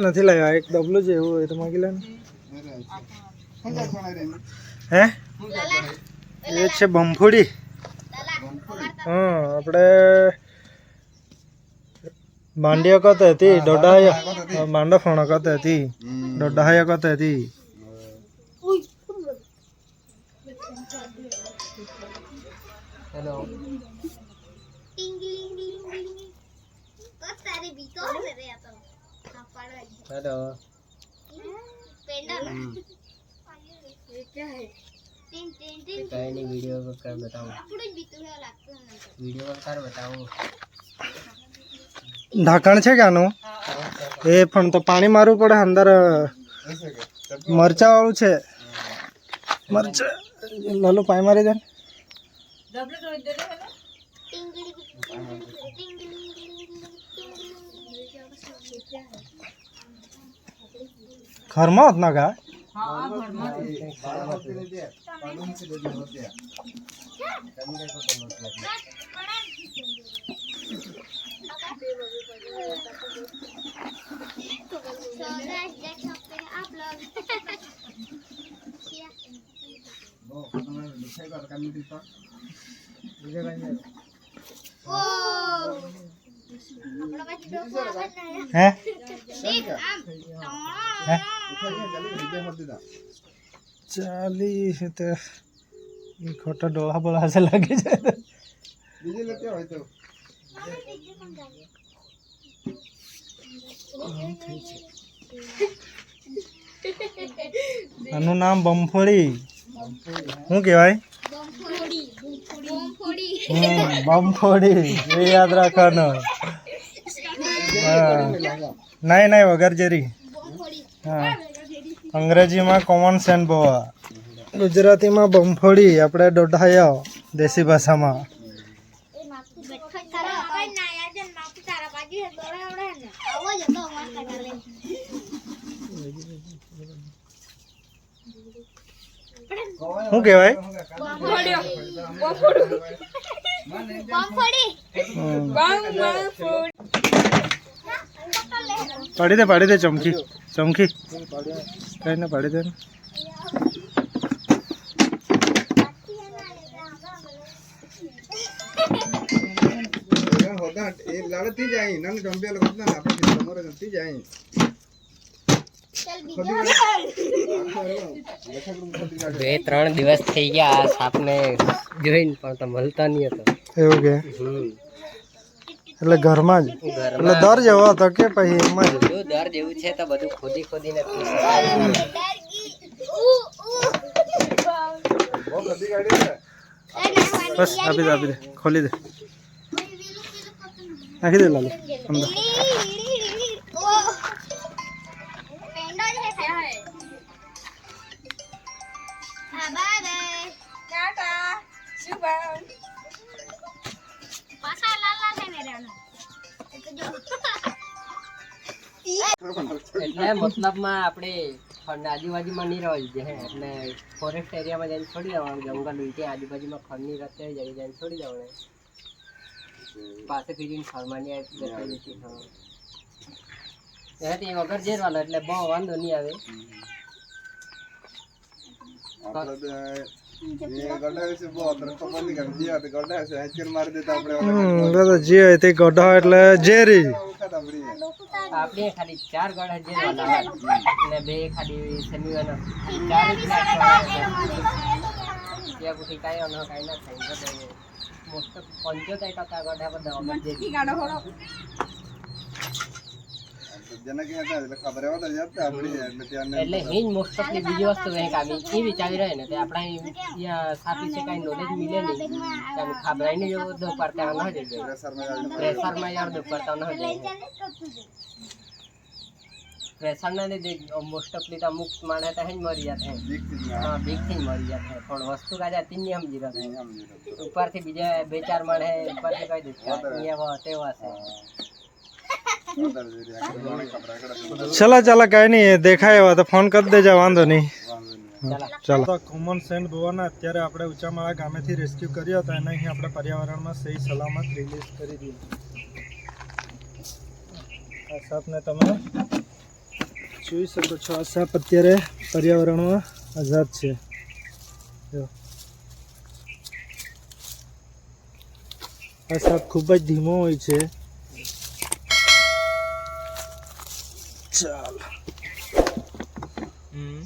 નથી. લાગ્યા એક ડબલું છે એવું એ તો માગી લે હે? એ છે બમફોડી હા આપણે মান্ডিয়া কত এতি ডডা মান্ডা ফোনা কত এতি ডডা হায়া কত এতি হ্যালো हेलो वीडियो का कर बताओ वीडियो का कर बताओ ઢાંકણ છે કે આનું? એ પણ તો પાણી મારવું પડે અંદર મરચા વાળું છે. મરચા, લાલુ પાણી મારી દે ને. ઘરમાં હોત ના ગા હે ચાલી છે તે એ ખોટા ડોળા બોળા છે લાગે છે બીજે લેતે હોય તો આનું નામ બમફળી શું કહેવાય? હમ, બમફળી એ યાદ રાખવાનો. હા. નહીં નહીં વગર જેરી હા. અંગ્રેજીમાં કોમન સેન બોવા ગુજરાતીમાં બમફળી આપણે દોઢાયા દેશી ભાષામાં. શું કહેવાય? પાડી દે પાડી દે ચમકી ચમકી. કઈ ને પાડી દે ને. એ લડતી જાય નાની ડંબેલ ને આપણે સમોરે નથી જાય બે ત્રણ દિવસ થઈ ગયા આ સાપને જોઈને પણ તો મળતા નહીં હતો એવું કે હમ એટલે ઘરમાં જ એટલે દર જેવો હતો કે પછી એમાં જ બધું દર જેવું છે તો બધું ખોદી ખોદીને બહુ બધી ગાડી છે બસ આપી દે આપી દે ખોલી દે નાખી દે લાલુ અંદર એટલે મતલબમાં આપણે ખંડ આજુબાજુમાં નહીં રહેવા જોઈએ હે એટલે ફોરેસ્ટ એરિયામાં જઈને છોડી દેવાનું જંગલ હોય ત્યાં આજુબાજુમાં ખંડની રસ્તે જઈ જઈને છોડી દેવાનું પાસે ફીરીને ફરમાની આવી જતી રહેતી, હા એનાથી વગર જેરવાલો એટલે બહુ વાંધો નહીં આવે કે જે એટલે ગઢો ઝેરી. આપણે ખાલી ચાર ગળા જેરવાના અને બે ખાલી શનિવારનો ચાર ત્યાં પછી કાંઈ અનો કાંઈ ના થાય. મોસ્ટ પંચોતેર ટકા ગઢા બધા એટલે ખબર એવા તો જતા આપણી એટલે ત્યાં એટલે હિજ મોસ્ટ ઓફલી બીજી વસ્તુ વહે કામી એ વિચારી રહે ને તે આપણા અહીંયા સાપી છે કાંઈ નોલેજ મિલે નહીં કે આમ ખાબરાઈને જો દો પડતા ન હોય જાય પ્રેશરમાં આવી પ્રેશરમાં યાર દો પડતા ન હોય જાય પ્રેશરના લીધે મોસ્ટ ઓફલી તો અમુક માણસ તો હેજ મરી જતા હે બીક થી હા બીકથી જ મરી જતા હે પણ વસ્તુ કાજા તીની સમજી રહ્યા હે સમજી ઉપરથી બીજા બે ચાર માણસ ઉપરથી કહી દીધું કે અહીંયા તેવા છે ચલો ચલો કઈ નહીં દેખાય એવા તો ફોન કરી દેજો વાંધો નહીં. ચાલો. તો કોમન સેન્ટ ભવન અત્યારે આપણે ઉંચામાળા ગામેથી રેસ્ક્યુ કર્યો હતો એને અહીં આપણે પર્યાવરણમાં સહી સલામત રિલીઝ કરી દીધું. આ સાપને તમે જોઈ શકો છો આ સાપ અત્યારે પર્યાવરણમાં આઝાદ છે. જો. આ સાપ ખૂબ જ ધીમો હોય છે. ચાલ હમ